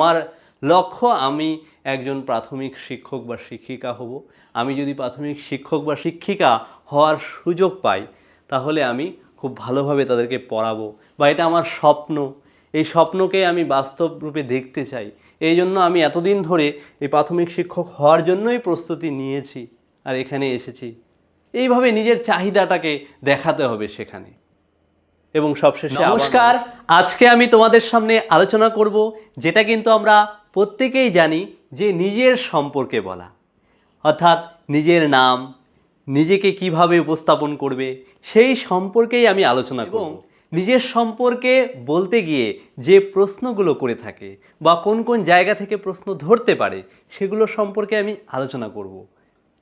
আমার লক্ষ্য আমি একজন প্রাথমিক শিক্ষক বা শিক্ষিকা হব। আমি যদি প্রাথমিক শিক্ষক বা শিক্ষিকা হওয়ার সুযোগ পাই, তাহলে আমি খুব ভালোভাবে তাদেরকে পড়াবো বা এটা আমার স্বপ্ন। এই স্বপ্নকে আমি বাস্তব রূপে দেখতে চাই। এই জন্য আমি এতদিন ধরে এই প্রাথমিক শিক্ষক হওয়ার জন্যই প্রস্তুতি নিয়েছি আর এখানে এসেছি। এইভাবে নিজের চাহিদাটাকে দেখাতে হবে সেখানে। এবং সবশেষে নমস্কার। আজকে আমি তোমাদের সামনে আলোচনা করব যেটা কিন্তু আমরা প্রত্যেকেই জানি যে নিজের সম্পর্কে বলা। অর্থাৎ নিজের নাম নিজেকে কীভাবে উপস্থাপন করবে সেই সম্পর্কেই আমি আলোচনা করব। নিজের সম্পর্কে বলতে গিয়ে যে প্রশ্নগুলো করে থাকে বা কোন কোন জায়গা থেকে প্রশ্ন ধরতে পারে সেগুলো সম্পর্কে আমি আলোচনা করব।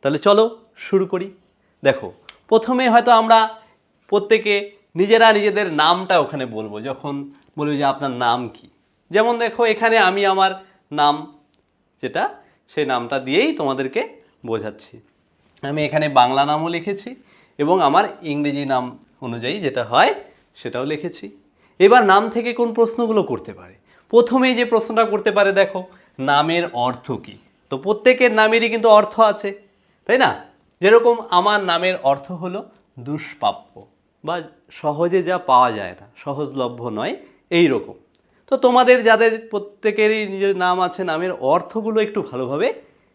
তাহলে চলো শুরু করি। দেখো প্রথমে হয়তো আমরা প্রত্যেকে নিজেরা নিজেদের নামটা ওখানে বলব, যখন বলব যে আপনার নাম কি। যেমন দেখো, এখানে আমি আমার নাম, যেটা সেই নামটা দিয়েই তোমাদেরকে বোঝাচ্ছি। আমি এখানে বাংলা নামও লিখেছি এবং আমার ইংরেজি নাম অনুযায়ী যেটা হয় সেটাও লিখেছি। এবার নাম থেকে কোন প্রশ্নগুলো করতে পারে? প্রথমেই যে প্রশ্নটা করতে পারে, দেখো, নামের অর্থ কি? তো প্রত্যেকের নামেরই কিন্তু অর্থ আছে, তাই না? যেরকম আমার নামের অর্থ হলো দুষ্প্রাপ্য। বা সহজে যা পাওয়া যায় না, সহজলভ্য নয় এই রকম তো তোমাদের যাদের প্রত্যেকেরই নিজের নাম আছে, নামের অর্থগুলো একটু ভালোভাবে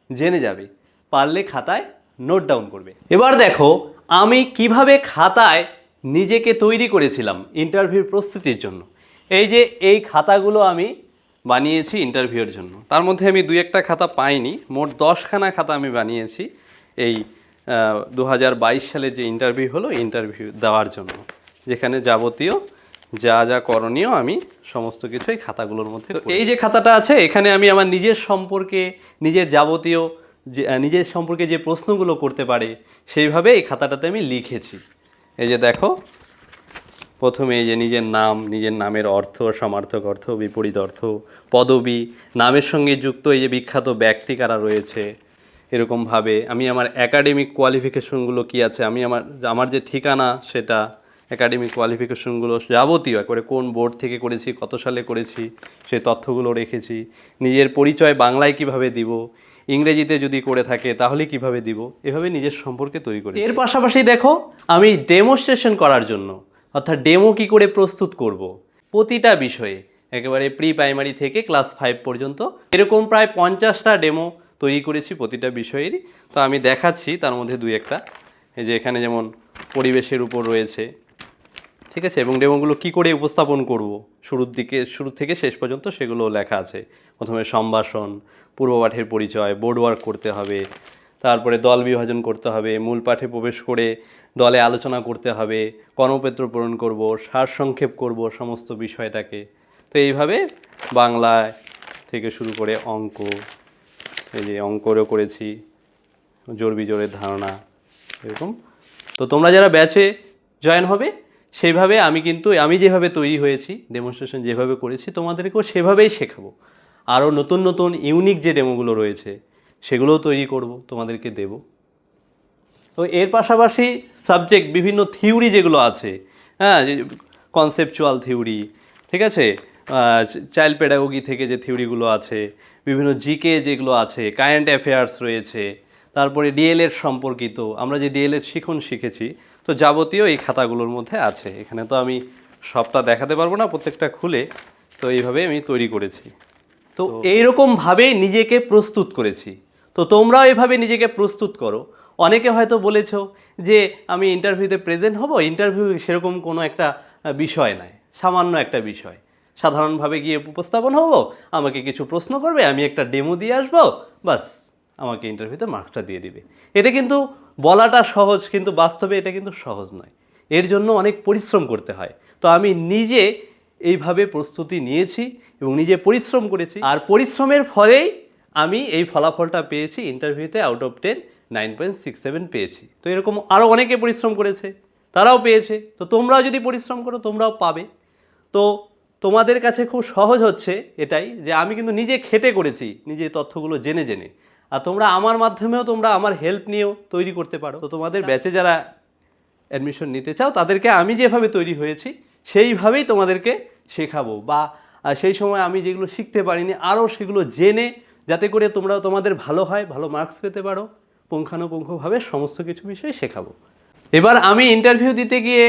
জেনে যাবে। পারলে খাতায় নোট ডাউন করবে। এবার দেখো, আমি কীভাবে খাতায় নিজেকে তৈরি করেছিলাম ইন্টারভিউর প্রস্তুতির জন্য। এই যে, এই খাতাগুলো আমি বানিয়েছি ইন্টারভিউয়ের জন্য। তার মধ্যে আমি দুই একটা খাতা পাইনি, মোট দশখানা খাতা আমি বানিয়েছি এই দু হাজার বাইশ সালে যে ইন্টারভিউ হলো ইন্টারভিউ দেওয়ার জন্য যেখানে যাবতীয় যা যা করণীয় আমি সমস্ত কিছুই খাতাগুলোর মধ্যে এই যে খাতাটা আছে এখানে আমি আমার নিজের সম্পর্কে নিজের যাবতীয় যে নিজের সম্পর্কে যে প্রশ্নগুলো করতে পারে সেইভাবে এই খাতাটাতে আমি লিখেছি। এই যে দেখো প্রথমে এই যে নিজের নাম নিজের নামের অর্থ সমার্থক অর্থ বিপরীত অর্থ পদবি নামের সঙ্গে যুক্ত এই যে বিখ্যাত ব্যক্তি কারা রয়েছে এরকমভাবে আমি আমার একাডেমিক কোয়ালিফিকেশনগুলো কি আছে, আমি আমার আমার যে ঠিকানা সেটা একাডেমিক কোয়ালিফিকেশনগুলো যাবতীয়, একবারে কোন বোর্ড থেকে করেছি, কত সালে করেছি, সেই তথ্যগুলো রেখেছি, নিজের পরিচয় বাংলায় কীভাবে দিব, ইংরেজিতে যদি করে থাকে তাহলে কীভাবে দিব, এভাবে নিজের সম্পর্কে তৈরি করি এর পাশাপাশি দেখো, আমি ডেমোস্ট্রেশন করার জন্য, অর্থাৎ ডেমো কি করে প্রস্তুত করব। প্রতিটা বিষয়ে, একেবারে প্রি প্রাইমারি থেকে ক্লাস ফাইভ পর্যন্ত, এরকম প্রায় পঞ্চাশটা ডেমো তৈরি করেছি প্রতিটা বিষয়েরই। তো আমি দেখাচ্ছি, তার মধ্যে দুই একটা। এই যে এখানে যেমন পরিবেশের উপর রয়েছে, ঠিক আছে? এবং ডেমোগুলো কি করে উপস্থাপন করব? শুরুর দিকে, শুরু থেকে শেষ পর্যন্ত সেগুলো লেখা আছে। প্রথমে সম্ভাষণ, পূর্বপাঠের পরিচয় বোর্ড ওয়ার্ক করতে হবে, তারপরে দল বিভাজন করতে হবে, মূল পাঠে প্রবেশ করে দলে আলোচনা করতে হবে, কর্মপত্র পূরণ করব সারসংক্ষেপ করব সমস্ত বিষয়টাকে। তো এইভাবে বাংলায় থেকে শুরু করে অঙ্ক এই যে অঙ্করও করেছি, জোর বিজোরের ধারণা, এরকম। তো তোমরা যারা ব্যাচে জয়েন হবে সেইভাবে আমি কিন্তু, আমি যেভাবে তৈরি হয়েছি ডেমনস্ট্রেশন যেভাবে করেছি, তোমাদেরকেও সেভাবেই শেখাবো। আরও নতুন নতুন ইউনিক যে ডেমোগুলো রয়েছে, সেগুলোও তৈরি করব, তোমাদেরকে দেব। তো এর পাশাপাশি সাবজেক্ট বিভিন্ন থিওরি যেগুলো আছে হ্যাঁ কনসেপচুয়াল থিওরি ঠিক আছে? চাইল্ড পেডাগোগি থেকে যে থিওরিগুলো আছে বিভিন্ন জিকে যেগুলো আছে কারেন্ট অ্যাফেয়ার্স রয়েছে তারপরে ডিএলএড সম্পর্কিত আমরা যে ডিএলএড শিখন শিখেছি তো যাবতীয় এই খাতাগুলোর মধ্যে আছে। এখানে তো আমি সবটা দেখাতে পারব না প্রত্যেকটা খুলে তো এইভাবে আমি তৈরি করেছি। তো এইরকমভাবে নিজেকে প্রস্তুত করেছি। তো তোমরাও এভাবে নিজেকে প্রস্তুত করো। অনেকে হয়তো বলেছ যে আমি ইন্টারভিউতে প্রেজেন্ট হব ইন্টারভিউ সেরকম কোনো একটা বিষয় নয় সামান্য একটা বিষয়। সাধারণভাবে গিয়ে উপস্থাপন হব, আমাকে কিছু প্রশ্ন করবে, আমি একটা ডেমো দিয়ে আসব, বাস, আমাকে ইন্টারভিউতে মার্কটা দিয়ে দিবে। এটা কিন্তু বলাটা সহজ, কিন্তু বাস্তবে এটা কিন্তু সহজ নয়। এর জন্য অনেক পরিশ্রম করতে হয়। তো আমি নিজে এইভাবে প্রস্তুতি নিয়েছি এবং নিজে পরিশ্রম করেছি। আর পরিশ্রমের ফলেই আমি এই ফলাফলটা পেয়েছি ইন্টারভিউতে out of ten nine point six seven পেয়েছি। তো এরকম আরও অনেকে পরিশ্রম করেছে, তারাও পেয়েছে। তো তোমরাও যদি পরিশ্রম করো, তোমরাও পাবে। তো তোমাদের কাছে খুব সহজ হচ্ছে এটাই যে আমি কিন্তু নিজে খেটে করেছি নিজে তথ্যগুলো জেনে জেনে। আর তোমরা আমার মাধ্যমেও তোমরা আমার হেল্প নিয়েও তৈরি করতে পারো। তো তোমাদের ব্যাচে যারা অ্যাডমিশন নিতে চাও, তাদেরকে আমি যেভাবে তৈরি হয়েছি, সেইভাবেই তোমাদেরকে শেখাবো। বা সেই সময় আমি যেগুলো শিখতে পারিনি, আরও সেগুলো জেনে যাতে করে তোমরা তোমাদের ভালো হয়, ভালো মার্কস পেতে পারো, পুঙ্খানুপুঙ্খভাবে সমস্ত কিছু বিষয় শেখাবো। এবার আমি ইন্টারভিউ দিতে গিয়ে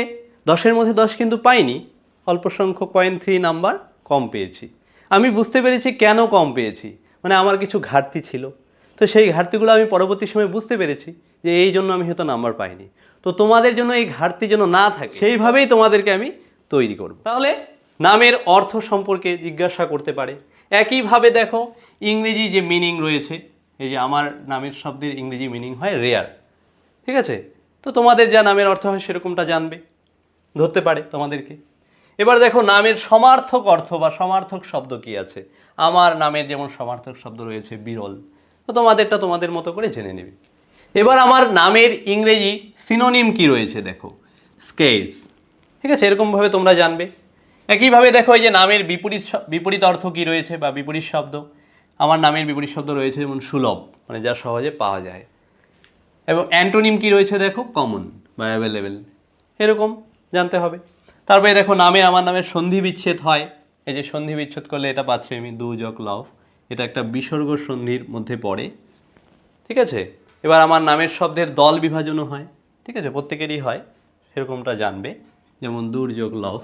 দশের মধ্যে দশ কিন্তু পাইনি অল্প সংখ্যক পয়েন্ট থ্রি নাম্বার কম পেয়েছি। আমি বুঝতে পেরেছি কেন কম পেয়েছি। মানে আমার কিছু ঘাটতি ছিল। তো সেই ঘাটতিগুলো আমি পরবর্তী সময় বুঝতে পেরেছি যে এই জন্য আমি হয়তো নাম্বার পাইনি। তো তোমাদের জন্য এই ঘাটতি যেন না থাকে, সেইভাবেই তোমাদেরকে আমি তৈরি করব। তাহলে নামের অর্থ সম্পর্কে জিজ্ঞাসা করতে পারে। একইভাবে দেখো, ইংরেজি যে মিনিং রয়েছে, এই যে আমার নামের শব্দের ইংরেজি মিনিং হয় রেয়ার ঠিক আছে? তো তোমাদের যা নামের অর্থ হয় সেরকমটা জানবে, ধরতে পারে তোমাদেরকে। এবার দেখো, নামের সমার্থক অর্থ বা সমার্থক শব্দ কি আছে? আমার নামের যেমন সমার্থক শব্দ রয়েছে, বিরল। তো তোমাদেরটা তোমাদের মতো করে জেনে নেবে। এবার আমার নামের ইংরেজি সিনোনিম কি রয়েছে দেখো? স্কেজ ঠিক আছে? এরকমভাবে তোমরা জানবে। একইভাবে দেখো, এই যে নামের বিপরীত বিপরীত অর্থ কি রয়েছে বা বিপরীত শব্দ? আমার নামের বিপরীত শব্দ রয়েছে যেমন সুলভ মানে যা সহজে পাওয়া যায়। এবং অ্যান্টোনিম কি রয়েছে দেখো? কমন বা অ্যাভেলেবেল। এরকম জানতে হবে। তারপরে দেখো, নামে আমার নামের সন্ধি বিচ্ছেদ হয়। এই যে সন্ধি বিচ্ছেদ করলে এটা পাচ্ছি আমি দু যোগ লভ এটা একটা বিসর্গ সন্ধির মধ্যে পড়ে। ঠিক আছে? এবার আমার নামের শব্দের দল বিভাজনও হয়। ঠিক আছে? প্রত্যেকেরই হয়। সেরকমটা জানবে। যেমন দূর যোগ লভ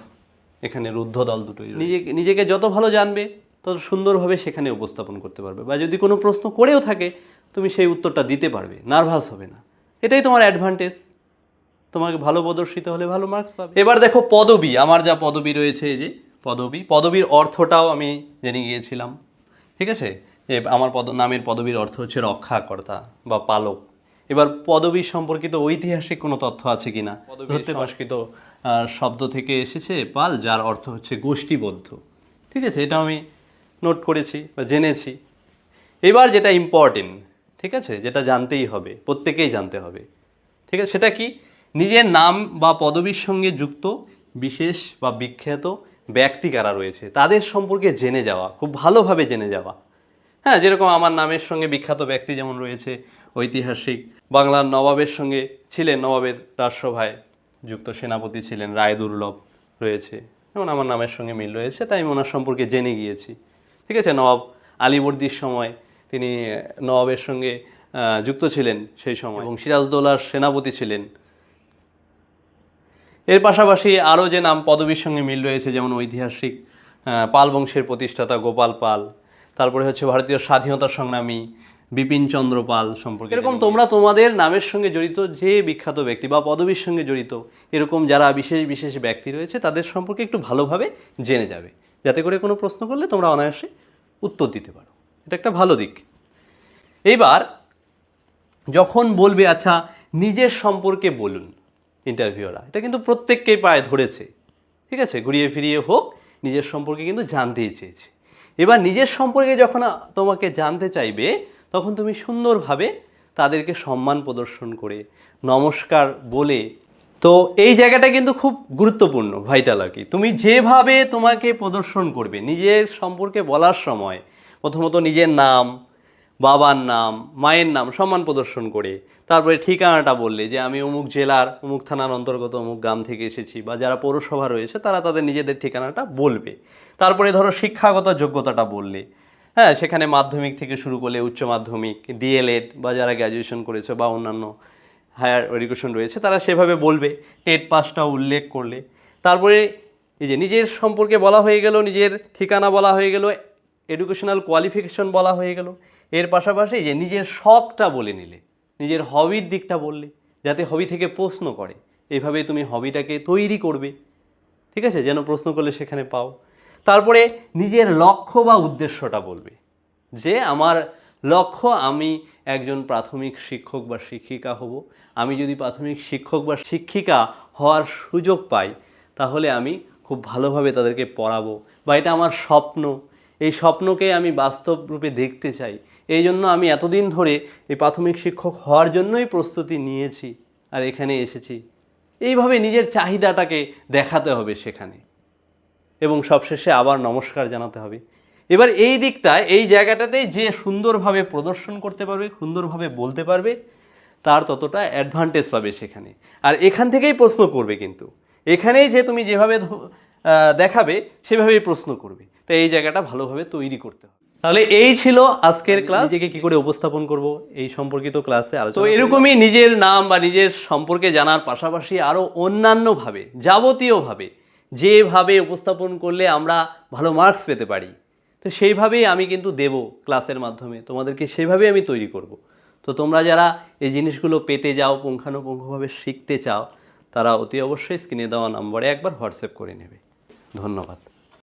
এখানে রুদ্ধ দল দুটোই নিজেকে নিজেকে যত ভালো জানবে, তত সুন্দরভাবে সেখানে উপস্থাপন করতে পারবে। বা যদি কোনো প্রশ্ন করেও থাকে, তুমি সেই উত্তরটা দিতে পারবে। নার্ভাস হবে না। এটাই তোমার অ্যাডভান্টেজ তোমাকে ভালো প্রদর্শিত হলে ভালো মার্কস পাবে। এবার দেখো পদবি আমার যা পদবি রয়েছে এই যে পদবি পদবীর অর্থটাও আমি জেনে গিয়েছিলাম ঠিক আছে? যে আমার পদ নামের পদবীর অর্থ হচ্ছে রক্ষাকর্তা বা পালক। এবার পদবী সম্পর্কিত ঐতিহাসিক কোনো তথ্য আছে কিনা? ধরতে সংস্কৃত শব্দ থেকে এসেছে পাল যার অর্থ হচ্ছে গোষ্ঠীবদ্ধ ঠিক আছে? এটা আমি নোট করেছি বা জেনেছি। এবার যেটা ইম্পর্টেন্ট ঠিক আছে? যেটা জানতেই হবে প্রত্যেকেই জানতে হবে ঠিক আছে? সেটা কি? নিজের নাম বা পদবীর সঙ্গে যুক্ত, বিশেষ বা বিখ্যাত ব্যক্তি কারা রয়েছে, তাদের সম্পর্কে জেনে যাওয়া, খুব ভালোভাবে জেনে যাওয়া। হ্যাঁ যেরকম আমার নামের সঙ্গে বিখ্যাত ব্যক্তি যেমন রয়েছে, ঐতিহাসিক বাংলার নবাবের সঙ্গে ছিলেন নবাবের রাজসভায় যুক্ত সেনাপতি ছিলেন রায় দুর্লভ রয়েছে। যেমন আমার নামের সঙ্গে মিল রয়েছে, তাই আমি ওনার সম্পর্কে জেনে গিয়েছি। ঠিক আছে, নবাব আলীবর্দীর সময় তিনি নবাবের সঙ্গে যুক্ত ছিলেন সেই সময় এবং সিরাজদৌলার সেনাপতি ছিলেন এর পাশাপাশি আরও যে নাম পদবীর সঙ্গে মিল রয়েছে যেমন ঐতিহাসিক পাল বংশের প্রতিষ্ঠাতা গোপাল পাল তারপরে হচ্ছে ভারতীয় স্বাধীনতা সংগ্রামী বিপিন চন্দ্র পাল সম্পর্কে এরকম তোমরা তোমাদের নামের সঙ্গে জড়িত যে বিখ্যাত ব্যক্তি বা পদবীর সঙ্গে জড়িত এরকম যারা বিশেষ বিশেষ ব্যক্তি রয়েছে তাদের সম্পর্কে একটু ভালোভাবে জেনে যাবে। যাতে করে কোনো প্রশ্ন করলে তোমরা অনায়াসে উত্তর দিতে পারো। এটা একটা ভালো দিক। এইবার যখন বলবে আচ্ছা নিজের সম্পর্কে বলুন। ইন্টারভিউরা এটা কিন্তু প্রত্যেককেই পায়ে ধরেছে। ঠিক আছে? ঘুরিয়ে ফিরিয়ে হোক, নিজের সম্পর্কে কিন্তু জানতেই চেয়েছে। এবার নিজের সম্পর্কে যখন তোমাকে জানতে চাইবে, তখন তুমি সুন্দরভাবে তাদেরকে সম্মান প্রদর্শন করে, নমস্কার বলে, তো এই জায়গাটা কিন্তু খুব গুরুত্বপূর্ণ ভাইটাল আর কি। তুমি যেভাবে তোমাকে প্রদর্শন করবে, নিজের সম্পর্কে বলার সময়, প্রথমত নিজের নাম বাবার নাম, মায়ের নাম সম্মান প্রদর্শন করে। তারপরে ঠিকানাটা বললে যে, আমি অমুক জেলার, অমুক থানার অন্তর্গত অমুক গ্রাম থেকে এসেছি বা যারা পৌরসভা রয়েছে, তারা তাদের নিজেদের ঠিকানাটা বলবে। তারপরে ধরো শিক্ষাগত যোগ্যতাটা বললে। হ্যাঁ সেখানে মাধ্যমিক থেকে শুরু করলে উচ্চ মাধ্যমিক, ডিএলএড বা যারা গ্র্যাজুয়েশন করেছে বা অন্যান্য হায়ার এডুকেশন রয়েছে, তারা সেভাবে বলবে। টেট পাসটা উল্লেখ করলে। তারপরে এই যে, নিজের সম্পর্কে বলা হয়ে গেল, নিজের ঠিকানা বলা হয়ে গেল এডুকেশনাল কোয়ালিফিকেশন বলা হয়ে গেল। এর পাশাপাশি যে নিজের শখটা বলে নিলে, নিজের হবির দিকটা বললে, যাতে হবি থেকে প্রশ্ন করে, এইভাবে তুমি হবিটাকে তৈরি করবে। ঠিক আছে? যেন প্রশ্ন করলে সেখানে পাও। তারপরে নিজের লক্ষ্য বা উদ্দেশ্যটা বলবে। যে আমার লক্ষ্য, আমি একজন প্রাথমিক শিক্ষক বা শিক্ষিকা হব। আমি যদি প্রাথমিক শিক্ষক বা শিক্ষিকা হওয়ার সুযোগ পাই, তাহলে আমি খুব ভালোভাবে তাদেরকে পড়াবো। বা এটা আমার স্বপ্ন। এই স্বপ্নকে আমি বাস্তব রূপে দেখতে চাই। এই জন্য আমি এতদিন ধরে এই প্রাথমিক শিক্ষক হওয়ার জন্যই প্রস্তুতি নিয়েছি আর এখানে এসেছি। এইভাবে নিজের চাহিদাটাকে দেখাতে হবে সেখানে। এবং সবশেষে আবার নমস্কার জানাতে হবে। এবার এই দিকটায়, এই জায়গাটাতে যে সুন্দরভাবে প্রদর্শন করতে পারবে, সুন্দরভাবে বলতে পারবে, তার ততটা অ্যাডভান্টেজ পাবে সেখানে। আর এখান থেকেই প্রশ্ন করবে কিন্তু। এখানেই যে তুমি যেভাবে দেখাবে, সেভাবেই প্রশ্ন করবে। তো এই জায়গাটা ভালোভাবে তৈরি করতে হবে। তাহলে এই ছিল আজকের ক্লাস নিজেকে কি করে উপস্থাপন করব এই সম্পর্কিত ক্লাসে আলোচনা তো এরকমই নিজের নাম বা নিজের সম্পর্কে জানার পাশাপাশি আরও অন্যান্যভাবে যাবতীয়ভাবে যেভাবে উপস্থাপন করলে আমরা ভালো মার্কস পেতে পারি তো সেইভাবেই আমি কিন্তু দেব ক্লাসের মাধ্যমে। তোমাদেরকে সেভাবেই আমি তৈরি করব। তো তোমরা যারা এই জিনিসগুলো পেতে যাও পুঙ্খানুপুঙ্খভাবে শিখতে চাও তারা অতি অবশ্যই স্ক্রিনে দেওয়া নম্বরে একবার হোয়াটসঅ্যাপ করে নেবে। ধন্যবাদ।